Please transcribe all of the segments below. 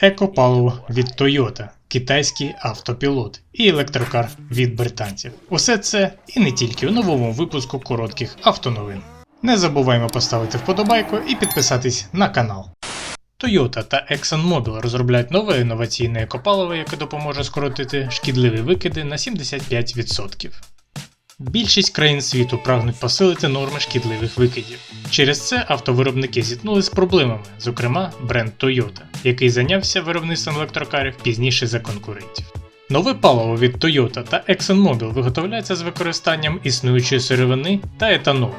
екопаливо від Toyota, китайський автопілот і електрокар від британців. Усе це і не тільки у новому випуску коротких автоновин. Не забуваймо поставити вподобайку і підписатись на канал. Toyota та ExxonMobil розробляють нове інноваційне екопаливо, яке допоможе скоротити шкідливі викиди на 75%. Більшість країн світу прагнуть посилити норми шкідливих викидів. Через це автовиробники зіткнулися з проблемами, зокрема бренд Toyota, який зайнявся виробництвом електрокарів пізніше за конкурентів. Нове паливо від Toyota та ExxonMobil виготовляється з використанням існуючої сировини та етанолу.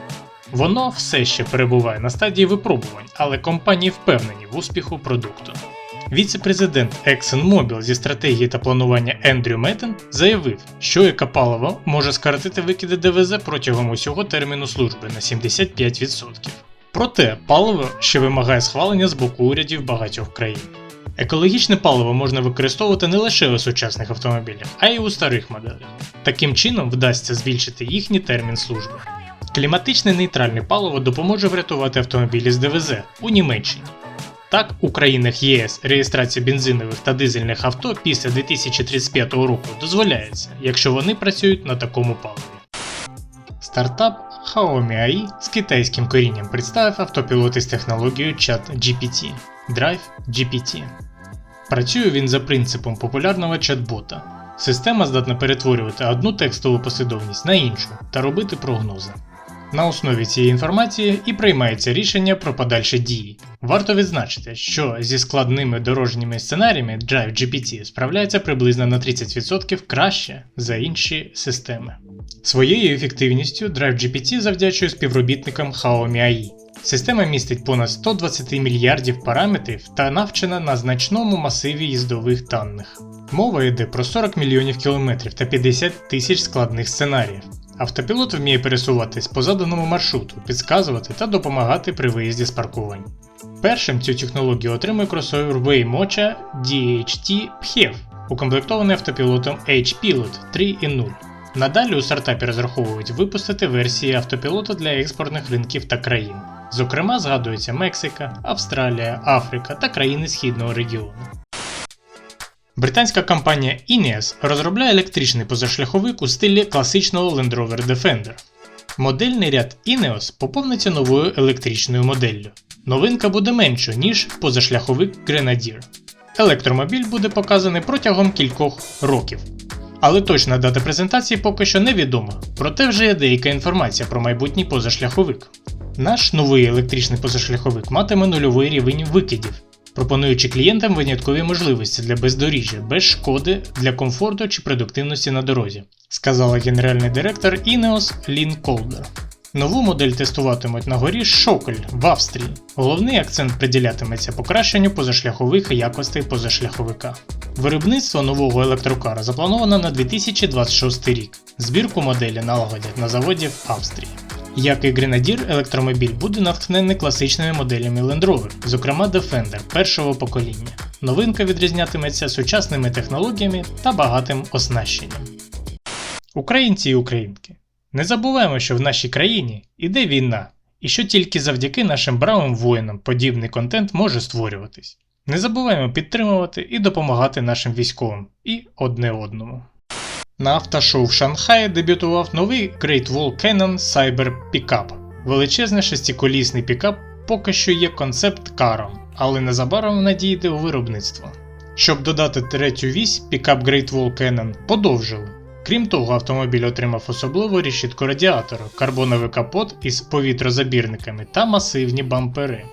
Воно все ще перебуває на стадії випробувань, але компанії впевнені в успіху продукту. Віце-президент ExxonMobil зі стратегії та планування Ендрю Меттен заявив, що екопаливо може скоротити викиди ДВЗ протягом усього терміну служби на 75%. Проте паливо ще вимагає схвалення з боку урядів багатьох країн. Екологічне паливо можна використовувати не лише у сучасних автомобілях, а й у старих моделях. Таким чином вдасться збільшити їхній термін служби. Кліматичне нейтральне паливо допоможе врятувати автомобілі з ДВЗ у Німеччині. Так, у країнах ЄС реєстрація бензинових та дизельних авто після 2035 року дозволяється, якщо вони працюють на такому паливі. Стартап Xiaomi AI з китайським корінням представив автопілот із технологією ChatGPT Drive GPT. Працює він за принципом популярного чат-бота. Система здатна перетворювати одну текстову послідовність на іншу та робити прогнози. На основі цієї інформації і приймається рішення про подальші дії. Варто відзначити, що зі складними дорожніми сценаріями Drive GPT справляється приблизно на 30% краще за інші системи. Своєю ефективністю Drive GPT завдячує співробітникам Xiaomi AI. Система містить понад 120 мільярдів параметрів та навчена на значному масиві їздових даних. Мова йде про 40 мільйонів кілометрів та 50 тисяч складних сценаріїв. Автопілот вміє пересуватись по заданому маршруту, підказувати та допомагати при виїзді з паркувань. Першим цю технологію отримує кросовер Waymocha DHT PHEV, укомплектований автопілотом H-Pilot 3.0. Надалі у стартапі розраховують випустити версії автопілота для експортних ринків та країн. Зокрема, згадується Мексика, Австралія, Африка та країни Східного регіону. Британська компанія Ineos розробляє електричний позашляховик у стилі класичного Land Rover Defender. Модельний ряд Ineos поповниться новою електричною моделлю. Новинка буде меншою, ніж позашляховик Grenadier. Електромобіль буде показаний протягом кількох років. Але точна дата презентації поки що невідома, проте вже є деяка інформація про майбутній позашляховик. Наш новий електричний позашляховик матиме нульовий рівень викидів, пропонуючи клієнтам виняткові можливості для бездоріжжя, без шкоди для комфорту чи продуктивності на дорозі, сказала генеральний директор Ineos Лін Колдер. Нову модель тестуватимуть на горі Шоколь в Австрії. Головний акцент приділятиметься покращенню позашляхових якостей позашляховика. Виробництво нового електрокара заплановано на 2026 рік. Збірку моделі налагодять на заводі в Австрії. Як і Grenadier, електромобіль буде натхнений класичними моделями Land Rover, зокрема Defender першого покоління. Новинка відрізнятиметься сучасними технологіями та багатим оснащенням. Українці і українки. Не забуваємо, що в нашій країні іде війна, і що тільки завдяки нашим бравим воїнам подібний контент може створюватись. Не забуваємо підтримувати і допомагати нашим військовим і одне одному. На автошоу в Шанхаї дебютував новий Great Wall Canon Cyber Pickup. Величезний шестиколісний пікап поки що є концепт-каром, але незабаром надійде у виробництво. Щоб додати третю вісь, пікап Great Wall Canon подовжили. Крім того, автомобіль отримав особливу решітку радіатора, карбоновий капот із повітрозабірниками та масивні бампери.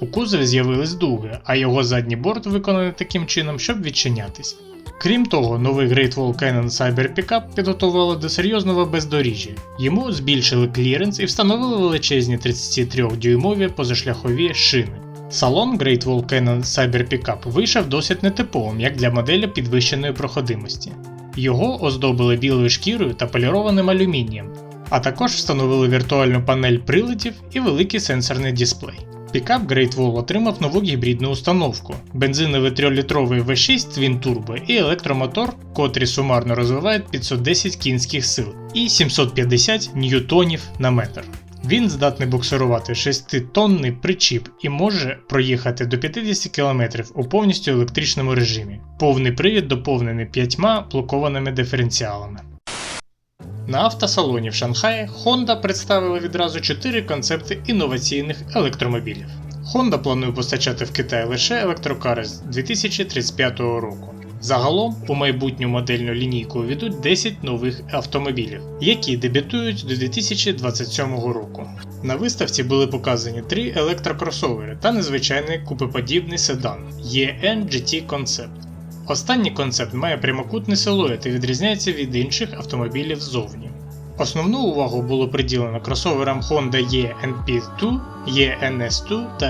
У кузові з'явились дуги, а його задній борт виконаний таким чином, щоб відчинятись. Крім того, новий Great Wall Canon Cyber Pickup підготували до серйозного бездоріжжя. Йому збільшили кліренс і встановили величезні 33-дюймові позашляхові шини. Салон Great Wall Canon Cyber Pickup вийшов досить нетиповим, як для моделі підвищеної проходимості. Його оздобили білою шкірою та полірованим алюмінієм, а також встановили віртуальну панель приладів і великий сенсорний дисплей. Пікап Great Wall отримав нову гібридну установку, бензиновий 3-літровий V6 Twin Turbo і електромотор, котрі сумарно розвивають 510 кінських сил і 750 ньютонів на метр. Він здатний буксирувати 6-тонний причіп і може проїхати до 50 км у повністю електричному режимі. Повний привід доповнений п'ятьма блокованими диференціалами. На автосалоні в Шанхаї Honda представила відразу 4 концепти інноваційних електромобілів. Honda планує постачати в Китай лише електрокари з 2035 року. Загалом у майбутню модельну лінійку увійдуть 10 нових автомобілів, які дебютують до 2027 року. На виставці були показані три електрокросовери та незвичайний купеподібний седан EN GT Concept. Останній концепт має прямокутний силует і відрізняється від інших автомобілів ззовні. Основну увагу було приділено кросоверам Honda ENP2, ENS2 та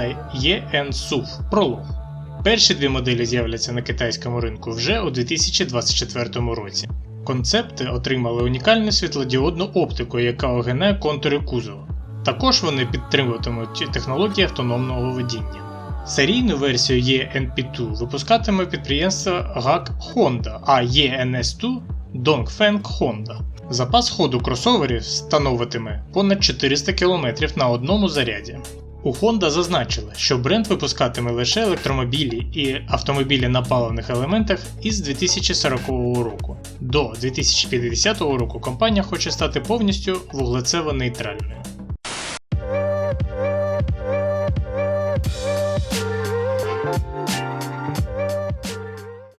EN-SUV Prolog. Перші дві моделі з'являться на китайському ринку вже у 2024 році. Концепти отримали унікальну світлодіодну оптику, яка огинає контури кузова. Також вони підтримуватимуть технології автономного водіння. Серійну версію ENP2 випускатиме підприємство GAC Honda, а ENS2 Dongfeng Honda. Запас ходу кросоверів становитиме понад 400 км на одному заряді. У Honda зазначили, що бренд випускатиме лише електромобілі і автомобілі на паливних елементах із 2040 року. До 2050 року компанія хоче стати повністю вуглецево-нейтральною.